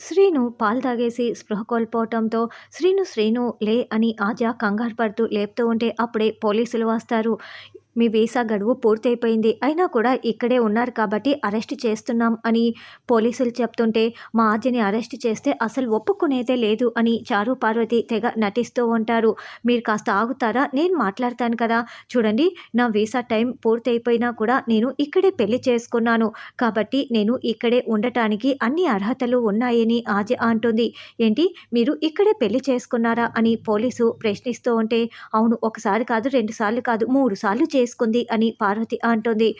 శ్రీను పాలు తాగేసి స్పృహ కోల్పోవటంతో శ్రీను శ్రీను లే అని ఆజా కంగారు పడుతూ లేపుతూ ఉంటే అప్పుడే పోలీసులు వస్తారు. మీ వీసా గడువు పూర్తయిపోయింది. అయినా కూడా ఇక్కడే ఉన్నారు కాబట్టి అరెస్ట్ చేస్తున్నాం అని పోలీసులు చెప్తుంటే మా ఆర్జని అరెస్ట్ చేస్తే అసలు ఒప్పుకునేదే లేదు అని చారు పార్వతి తెగ నటిస్తూ ఉంటారు. మీరు కాస్త ఆగుతారా? నేను మాట్లాడతాను కదా. చూడండి నా వీసా టైం పూర్తయిపోయినా కూడా నేను ఇక్కడే పెళ్ళి చేసుకున్నాను. కాబట్టి నేను ఇక్కడే ఉండటానికి అన్ని అర్హతలు ఉన్నాయని ఆజ అంటుంది. ఏంటి? మీరు ఇక్కడే పెళ్ళి చేసుకున్నారా? అని పోలీసు ప్రశ్నిస్తూ ఉంటే అవును ఒకసారి కాదు రెండు సార్లు కాదు మూడు సార్లు చే చేసుకుంది అని పార్వతి అంటుంది.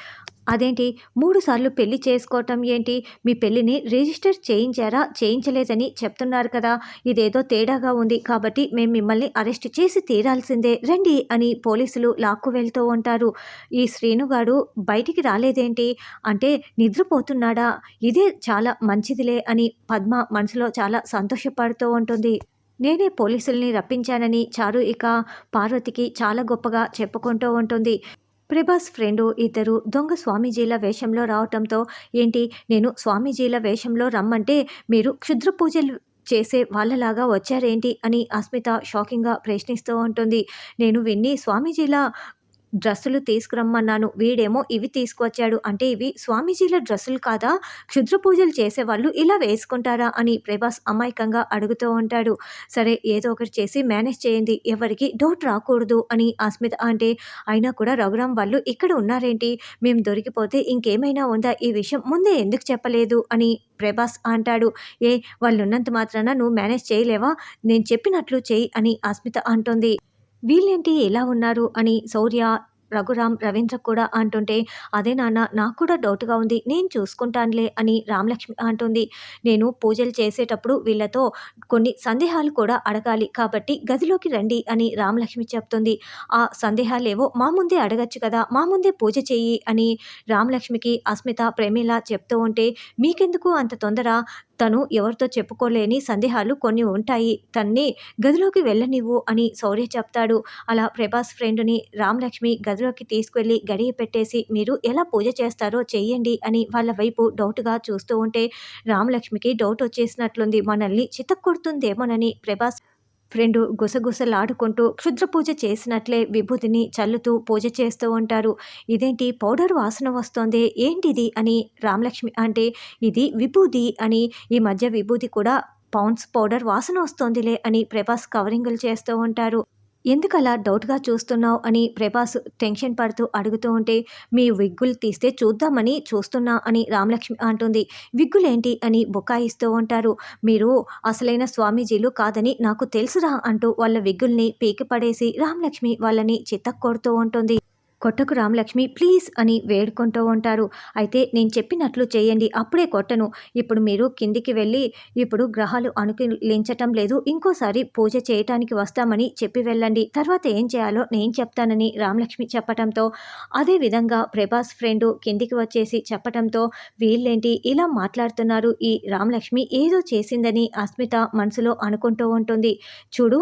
అదేంటి? మూడు సార్లు పెళ్ళి చేసుకోవటం ఏంటి? మీ పెళ్ళిని రిజిస్టర్ చేయించారా? చేయించలేదని చెప్తున్నారు కదా. ఇదేదో తేడాగా ఉంది కాబట్టి మేము మిమ్మల్ని అరెస్ట్ చేసి తీరాల్సిందే. రండి అని పోలీసులు లాక్కు వెళ్తూ ఉంటారు. ఈ శ్రీనుగాడు బయటికి రాలేదేంటి? అంటే నిద్రపోతున్నాడా? ఇదే చాలా మంచిదిలే అని పద్మ మనసులో చాలా సంతోషపడుతూ ఉంటుంది. నేనే పోలీసుల్ని రప్పించానని చారు ఇక పార్వతికి చాలా గొప్పగా చెప్పుకుంటూ ఉంటుంది. ప్రభాస్ ఫ్రెండు ఇద్దరు దొంగ స్వామీజీల వేషంలో రావటంతో ఏంటి నేను స్వామీజీల వేషంలో రమ్మంటే మీరు క్షుద్ర పూజలు చేసే వాళ్ళలాగా వచ్చారేంటి అని అస్మిత షాకింగ్గా ప్రశ్నిస్తూ ఉంటుంది. నేను విన్ని స్వామీజీల డ్రెస్సులు తీసుకురమ్మన్నాను. వీడేమో ఇవి తీసుకువచ్చాడు అంటే ఇవి స్వామీజీల డ్రెస్సులు కాదా? క్షుద్ర పూజలు చేసేవాళ్ళు ఇలా వేసుకుంటారా? అని ప్రభాస్ అమాయకంగా అడుగుతూ ఉంటాడు. సరే ఏదో ఒకటి చేసి మేనేజ్ చేయండి. ఎవరికి డౌట్ రాకూడదు అని అస్మిత అంటే అయినా కూడా రఘురాం వాళ్ళు ఇక్కడ ఉన్నారేంటి? మేము దొరికిపోతే ఇంకేమైనా ఉందా? ఈ విషయం ముందే ఎందుకు చెప్పలేదు? అని ప్రభాస్ అంటాడు. ఏ వాళ్ళు ఉన్నంత మాత్రాన నువ్వు మేనేజ్ చేయలేవా? నేను చెప్పినట్లు చేయి అని అస్మిత అంటుంది. వీళ్ళేంటి ఎలా ఉన్నారు అని శౌర్య రఘురామ్ రవీంద్ర కూడా అంటుంటే అదే నాన్న నాకు కూడా డౌట్గా ఉంది. నేను చూసుకుంటానులే అని రామలక్ష్మి అంటుంది. నేను పూజలు చేసేటప్పుడు వీళ్ళతో కొన్ని సందేహాలు కూడా అడగాలి. కాబట్టి గదిలోకి రండి అని రామలక్ష్మి చెప్తుంది. ఆ సందేహాలేవో మా ముందే అడగచ్చు కదా. మా ముందే పూజ చెయ్యి అని రామలక్ష్మికి అస్మిత ప్రేమిలా చెప్తూ ఉంటే మీకెందుకు అంత తొందర? తను ఎవరితో చెప్పుకోలేని సందేహాలు కొన్ని ఉంటాయి. తన్ని గదిలోకి వెళ్ళనివ్వు అని శౌర్య చెప్తాడు. అలా ప్రభాస్ ఫ్రెండ్ని రామలక్ష్మి గదిలోకి తీసుకువెళ్ళి గడియ పెట్టేసి మీరు ఎలా పూజ చేస్తారో చెయ్యండి అని వాళ్ళ వైపు డౌట్గా చూస్తూ ఉంటే రామలక్ష్మికి డౌట్ వచ్చేసినట్లుంది. మనల్ని చితక్కొడుతుందేమోనని ప్రభాస్ రెండు గుసగుసలాడుకుంటూ క్షుద్ర పూజ చేసినట్లే విభూతిని చల్లుతూ పూజ చేస్తూ ఉంటారు. ఇదేంటి పౌడర్ వాసన వస్తోంది? ఏంటిది? అని రామలక్ష్మి అంటే ఇది విభూతి అని. ఈ మధ్య విభూతి కూడా పౌండ్స్ పౌడర్ వాసన వస్తోందిలే అని ప్రభాస్ కవరింగులు చేస్తూ ఉంటారు. ఎందుకు అలా డౌట్గా చూస్తున్నావు అని ప్రభాస్ టెన్షన్ పడుతూ అడుగుతూ ఉంటే మీ విగ్గులు తీస్తే చూద్దామని చూస్తున్నా అని రామలక్ష్మి అంటుంది. విగ్గులేంటి అని బుకాయిస్తూ ఉంటారు. మీరు అసలైన స్వామీజీలు కాదని నాకు తెలుసురా అంటూ వాళ్ళ విగ్గుల్ని పీకి పడేసి రామలక్ష్మి వాళ్ళని చిత్తకొడుతూ ఉంటుంది. కొట్టకు రామలక్ష్మి ప్లీజ్ అని వేడుకుంటూ ఉంటారు. అయితే నేను చెప్పినట్లు చేయండి అప్పుడే కొట్టను. ఇప్పుడు మీరు కిందికి వెళ్ళి ఇప్పుడు గ్రహాలు అనుకూలించటం లేదు. ఇంకోసారి పూజ చేయటానికి వస్తామని చెప్పి వెళ్ళండి. తర్వాత ఏం చేయాలో నేను చెప్తానని రామలక్ష్మి చెప్పటంతో అదేవిధంగా ప్రభాస్ ఫ్రెండు కిందికి వచ్చేసి చెప్పటంతో వీళ్ళేంటి ఇలా మాట్లాడుతున్నారు? ఈ రామలక్ష్మి ఏదో చేసిందని అస్మిత మనసులో అనుకుంటూ ఉంటుంది. చూడు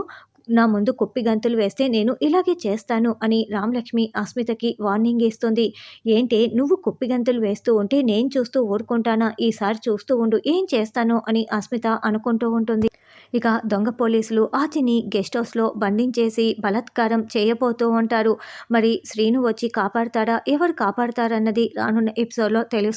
నా ముందు కుప్పి గంతులు వేస్తే నేను ఇలాగే చేస్తాను అని రామలక్ష్మి అస్మితకి వార్నింగ్ ఇస్తుంది. ఏంటే నువ్వు కుప్పి గంతులు వేస్తూ ఉంటే నేను చూస్తూ ఊరుకుంటానా? ఈసారి చూస్తూ ఉండు ఏం చేస్తానో? అని అస్మిత అనుకుంటూ ఉంటుంది. ఇక దొంగ పోలీసులు ఆచిని గెస్ట్ హౌస్లో బంధించేసి బలాత్కారం చేయబోతూ ఉంటారు. మరి శ్రీను వచ్చి కాపాడతాడా? ఎవరు కాపాడతారన్నది రానున్న ఎపిసోడ్లో తెలుసు.